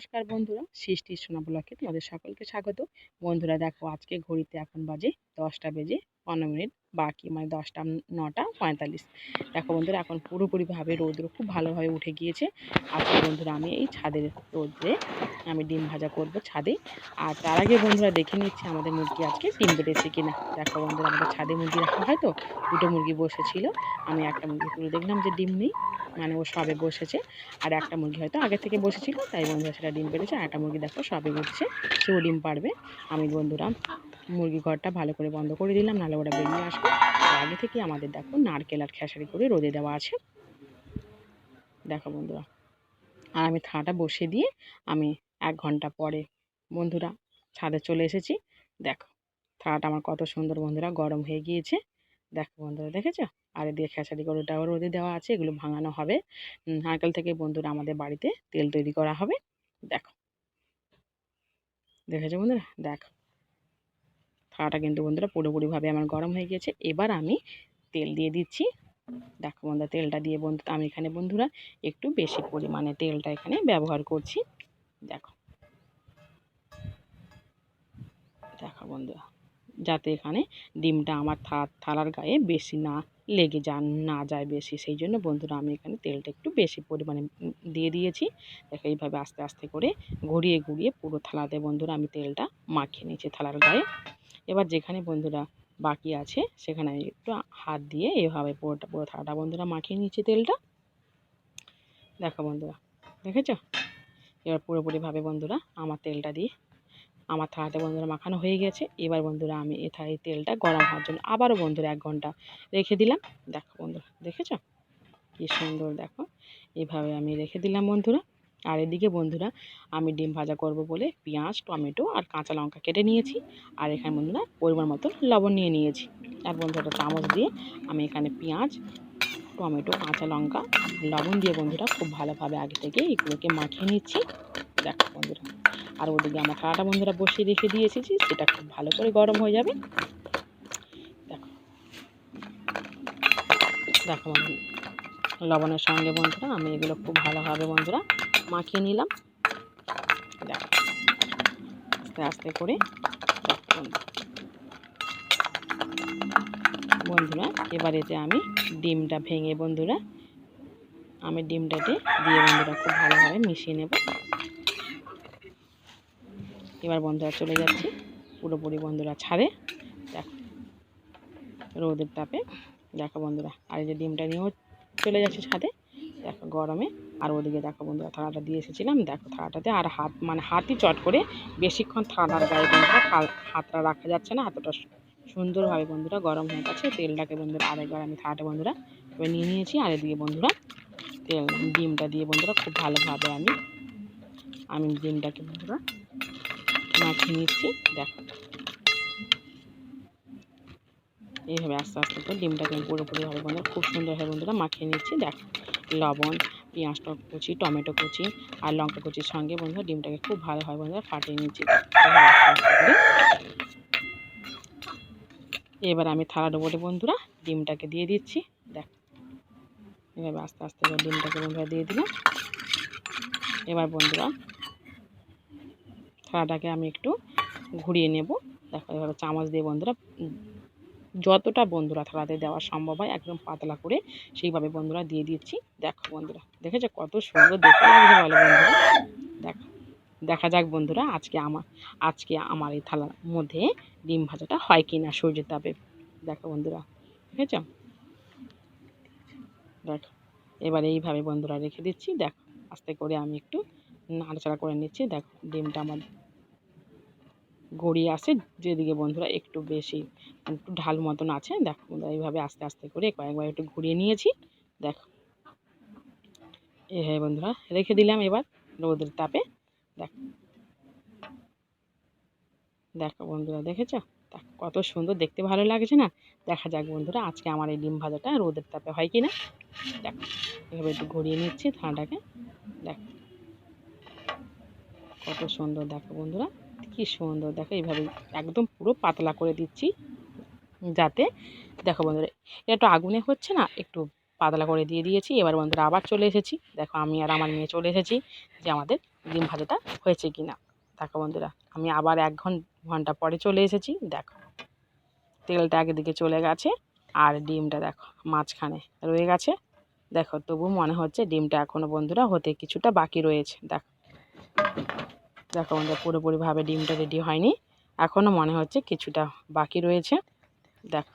নমস্কার বন্ধুরা সৃষ্টির সোনা ব্লকে তোমাদের সকলকে স্বাগত। বন্ধুরা দেখো, আজকে ঘড়িতে এখন বাজে দশটা বেজে পনেরো মিনিট। বাকি মানে দশটা, নটা, পঁয়তাল্লিশ। দেখো বন্ধুরা, এখন পুরোপুরিভাবে রোদ্র খুব ভালোভাবে উঠে গিয়েছে। আজকে বন্ধুরা, আমি এই ছাদের রোদ্রে আমি ডিম ভাজা করব ছাদে। আর তার আগে বন্ধুরা দেখে নিচ্ছি আমাদের মুরগি আজকে ডিম বেড়েছে কিনা। দেখো বন্ধুরা, আমাদের ছাদে মুরগি রাখা হয় তো, দুটো মুরগি বসেছিল। আমি একটা মুরগি তুলে দেখলাম যে ডিম নেই মানে ও সবে বসেছে। আর একটা মুরগি হয়তো আগে থেকে বসেছিল, তাই বন্ধুরা সেটা ডিম পেড়েছে আর একটা মুরগি দেখো সবে উঠছে, সেও ডিম পারবে। আমি বন্ধুরা মুরগি ঘরটা ভালো করে বন্ধ করে দিলাম, নাহলে ওরা বেরিয়ে আসবে। আগে থেকে আমাদের দেখো নারকেল আর খেসারি করে রোদে দেওয়া আছে। দেখো বন্ধুরা, আর আমি থাঁটা বসিয়ে দিয়ে আমি এক ঘণ্টা পরে বন্ধুরা ছাদে চলে এসেছি। দেখো থাঁটা আমার কত সুন্দর বন্ধুরা, গরম হয়ে গিয়েছে। দেখো বন্ধুরা, দেখেছ? আর এদিকে খেসারি গরুটাও রোদে দেওয়া আছে, এগুলো ভাঙানো হবে। নারকেল থেকে বন্ধুরা আমাদের বাড়িতে তেল তৈরি করা হবে। দেখো, দেখেছ বন্ধুরা? দেখো থালাটা কিন্তু বন্ধুরা পুরোপুরিভাবে আমার গরম হয়ে গেছে এবার আমি তেল দিয়ে দিচ্ছি। দেখো বন্ধুরা, তেলটা দিয়ে বন্ধু আমি এখানে বন্ধুরা একটু বেশি পরিমাণে তেলটা এখানে ব্যবহার করছি। দেখো। দেখো বন্ধুরা, যাতে এখানে ডিমটা আমার থালার গায়ে বেশি না লেগে যা না যায় বেশি। সেই জন্য বন্ধুরা আমি এখানে তেলটা একটু বেশি পরিমাণে দিয়ে দিয়েছি। দেখো এইভাবে আস্তে আস্তে করে ঘুরিয়ে ঘুরিয়ে পুরো থালাতে বন্ধুরা আমি তেলটা মাখিয়ে নিয়েছি থালার গায়ে। এবার যেখানে বন্ধুরা বাকি আছে, সেখানে আমি একটু হাত দিয়ে এভাবে পুরোটা পুরো থালাটা বন্ধুরা মাখিয়ে নিয়েছি তেলটা। দেখো বন্ধুরা, দেখেছ? এবার পুরোপুরিভাবে বন্ধুরা আমার তেলটা দিয়ে আমার থালাতে বন্ধুরা মাখানো হয়ে গেছে। এবার বন্ধুরা আমি এ এই তেলটা গরম হওয়ার জন্য আবারও বন্ধুরা এক ঘণ্টা রেখে দিলাম। দেখো বন্ধুরা, দেখেছ? কী সুন্দর দেখো। এইভাবে আমি রেখে দিলাম বন্ধুরা। আর এদিকে বন্ধুরা, আমি ডিম ভাজা করব বলে পেঁয়াজ, টমেটো আর কাঁচা লঙ্কা কেটে নিয়েছি। আর এখানে বন্ধুরা, পরিমাণ মতো লবণ নিয়ে নিয়েছি। আর বন্ধুরা চামচ দিয়ে আমি এখানে পেঁয়াজ, টমেটো, কাঁচা লঙ্কা, লবণ দিয়ে বন্ধুরা, খুব ভালোভাবে আগে থেকে এগুলোকে মাখিয়ে নিচ্ছি। দেখো বন্ধুরা, আর ওদিকে আমার থালাটা বন্ধুরা বসিয়ে রেখে দিয়ে এসেছি, সেটা খুব ভালো করে গরম হয়ে যাবে। দেখো। দেখো বন্ধু লবণের সঙ্গে বন্ধুরা, আমি এগুলো খুব ভালোভাবে বন্ধুরা মাখিয়ে নিলাম। আস্তে আস্তে করে বন্ধুরা, এবার এতে আমি ডিমটা ভেঙে বন্ধুরা, আমি ডিমটাতে দিয়ে বন্ধুরা খুব ভালোভাবে মিশিয়ে নেব। এবার বন্ধুরা চলে যাচ্ছি, পুরোপুরি বন্ধুরা ছাড়ে। দেখো, রোদের তাপে, দেখো বন্ধুরা, আর এই যে ডিমটা নিয়েও চলে যাচ্ছে ছাদে, দেখো গরমে আর ওদিকে দেখো বন্ধুরা, থালাটা দিয়ে এসেছিলাম। দেখো থালাটাতে আর হাত মানে হাতই চট করে বেশিক্ষণ থালার গায়ে বন্ধুরা হাতটা রাখা যাচ্ছে না, এতটা সুন্দরভাবে বন্ধুরা গরম হয়ে গেছে। তেলটাকে বন্ধুরা আরেকবার আমি থালাটা বন্ধুরা নিয়ে নিয়েছি। আর এদিকে বন্ধুরা তেল, ডিমটা দিয়ে বন্ধুরা খুব ভালোভাবে আমি আমি ডিমটাকে বন্ধুরা মাখিয়ে নিচ্ছি। দেখো। এইভাবে আস্তে আস্তে করে ডিমটাকে পুরোপুরিভাবে বন্ধুরা খুব সুন্দরভাবে বন্ধুরা মাখিয়ে নিচ্ছি। দেখো, লবণ পেঁয়াজটা কুচি, টমেটো কুচি আর লঙ্কা কুচির সঙ্গে বন্ধুরা ডিমটাকে খুব ভালোভাবে বন্ধুরা, ফাটিয়ে নিচ্ছি। এবার আমি থালার উপরে বন্ধুরা ডিমটাকে দিয়ে দিচ্ছি, দেখ। এভাবে আস্তে আস্তে ডিমটাকে বন্ধুরা দিয়ে দিলাম। এবার বন্ধুরা থালাটাকে আমি একটু ঘুরিয়ে নেব। দেখো এভাবে চামচ দিয়ে বন্ধুরা যতটা বন্ধুরা থালাতে দেওয়া সম্ভব হয়, একদম পাতলা করে সেইভাবে বন্ধুরা দিয়ে দিচ্ছি। দেখো বন্ধুরা, দেখেছ কত সুন্দর? দেখতে লাগছে বলো বন্ধুরা। দেখো, দেখা যাক বন্ধুরা আজকে আমার আজকে আমার এই থালার মধ্যে ডিম ভাজাটা হয় কি না সূর্যের তাপে। দেখো বন্ধুরা, দেখেছ? দেখো, এবার এইভাবে বন্ধুরা রেখে দিচ্ছি। দেখো, আস্তে করে আমি একটু নাড়াচাড়া করে নিচ্ছি। দেখো, ডিমটা আমার গড়িয়ে আসে, যেদিকে বন্ধুরা একটু বেশি একটু ঢাল মতন আছে, দেখো এইভাবে আস্তে আস্তে করে কয়েকবার একটু ঘুরিয়ে নিয়েছি, দেখো। এইভাবে বন্ধুরা, রেখে দিলাম এবার রোদের তাপে, দেখো। দেখো বন্ধুরা, দেখেছ? কত সুন্দর, দেখতে ভালো লাগছে না? দেখা যাক বন্ধুরা, আজকে আমার এই ডিম ভাজাটা রোদের তাপে হয় কি না দেখো, এভাবে একটু ঘুরিয়ে নিচ্ছি থাঁটাকে দেখো। কত সুন্দর, দেখো বন্ধুরা। কি সুন্দর। দেখো এইভাবে একদম পুরো পাতলা করে দিচ্ছি। যাতে, দেখো বন্ধুরা, এটা একটু আগুনে হচ্ছে না, একটু পাতলা করে দিয়ে দিয়েছি। এবার বন্ধুরা আবার চলে এসেছি। দেখো আমি আর আমার মেয়ে চলে এসেছি যে আমাদের ডিম ভাজাটা হয়েছে কি না দেখো বন্ধুরা, আমি আবার এক ঘন, ঘণ্টা পরে চলে এসেছি। দেখো, তেলটা একদিকে চলে গেছে আর ডিমটা দেখো মাঝখানে রয়ে গেছে। দেখো তবু মনে হচ্ছে ডিমটা এখনও বন্ধুরা হতে কিছুটা বাকি রয়েছে। দেখো। দেখো বন্ধুরা পুরোপুরিভাবে ডিমটা রেডি হয়নি। এখনও মনে হচ্ছে কিছুটা বাকি রয়েছে। দেখো।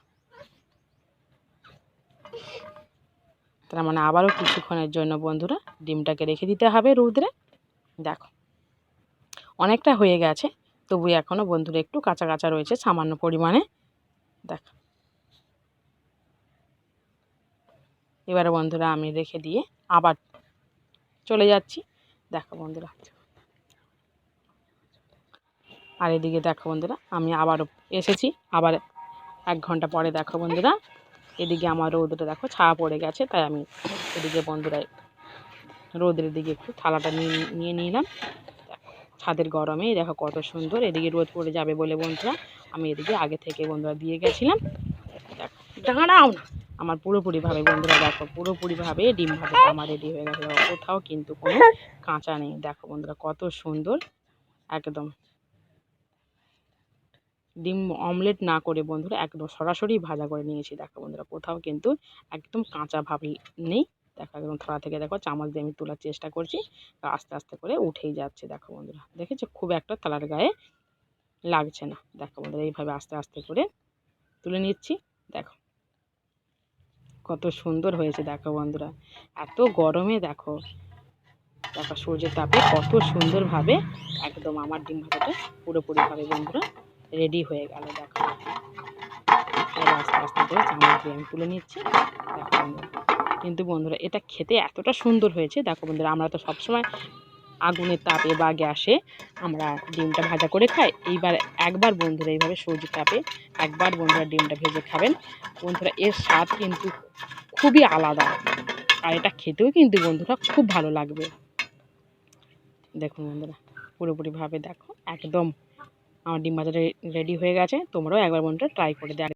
তার মানে আবারও কিছুক্ষণের জন্য বন্ধুরা ডিমটাকে রেখে দিতে হবে রৌদ্রে। দেখো। অনেকটা হয়ে গেছে, তবু এখনও বন্ধুরা একটু কাঁচা কাঁচা রয়েছে সামান্য পরিমাণে। দেখো। এবারে বন্ধুরা আমি রেখে দিয়ে আবার চলে যাচ্ছি। দেখো বন্ধুরা। আর এদিকে দেখো বন্ধুরা, আমি আবারও এসেছি, আবার এক ঘণ্টা পরে দেখো বন্ধুরা, এদিকে আমার রোদটা দেখো ছায়া পড়ে গেছে, তাই আমি এদিকে বন্ধুরা রোদের দিকে একটু থালাটা নিয়ে নিয়ে নিলাম। ছাদের গরমে, দেখো কত সুন্দর, এদিকে রোদ পড়ে যাবে বলে বন্ধুরা, আমি এদিকে আগে থেকে বন্ধুরা দিয়ে গেছিলাম। দেখো, দাঁড়াও না, আমার পুরোপুরিভাবে বন্ধুরা দেখো, পুরোপুরিভাবে ডিম ভাজাটা আমার রেডি হয়ে গেছে। কোথাও কিন্তু কোনো কাঁচা নেই। দেখো বন্ধুরা, কত সুন্দর, একদম। ডিম অমলেট না করে বন্ধুরা একদম সরাসরি ভাজা করে নিয়েছি। দেখো বন্ধুরা, কোথাও কিন্তু একদম কাঁচা ভাব নেই। দেখো একদম থালা থেকে দেখো চামচ দিয়ে আমি তোলার চেষ্টা করছি। আস্তে আস্তে করে উঠেই যাচ্ছে দেখো বন্ধুরা। দেখেছ? খুব একটা থালার গায়ে লাগছে না। দেখো বন্ধুরা, এইভাবে আস্তে আস্তে করে তুলে নিচ্ছি। দেখো কত সুন্দর হয়েছে দেখো বন্ধুরা। এত গরমে দেখো। দেখো সূর্যের তাপে কত সুন্দরভাবে একদম আমার ডিম ভাজাটা পুরোপুরিভাবে বন্ধুরা রেডি হয়ে গেল, দেখো। আস্তে আস্তে করে আমি তুলে নিচ্ছি। কিন্তু বন্ধুরা, এটা খেতে এতটা সুন্দর হয়েছে। দেখো বন্ধুরা, আমরা তো সবসময় আগুনের তাপে বা গ্যাসে আমরা ডিমটা ভাজা করে খাই। এইবার একবার বন্ধুরা এইভাবে সূর্যের তাপে একবার বন্ধুরা ডিমটা ভেজে খাবেন। বন্ধুরা, এর স্বাদ কিন্তু খুবই আলাদা আর এটা খেতেও কিন্তু বন্ধুরা খুব ভালো লাগবে। দেখুন বন্ধুরা, পুরোপুরিভাবে দেখো, একদম আমার ডিম ভাজাটা রেডি হয়ে গেছে তোমরাও একবার বন্ধুরা ট্রাই করে দেখ।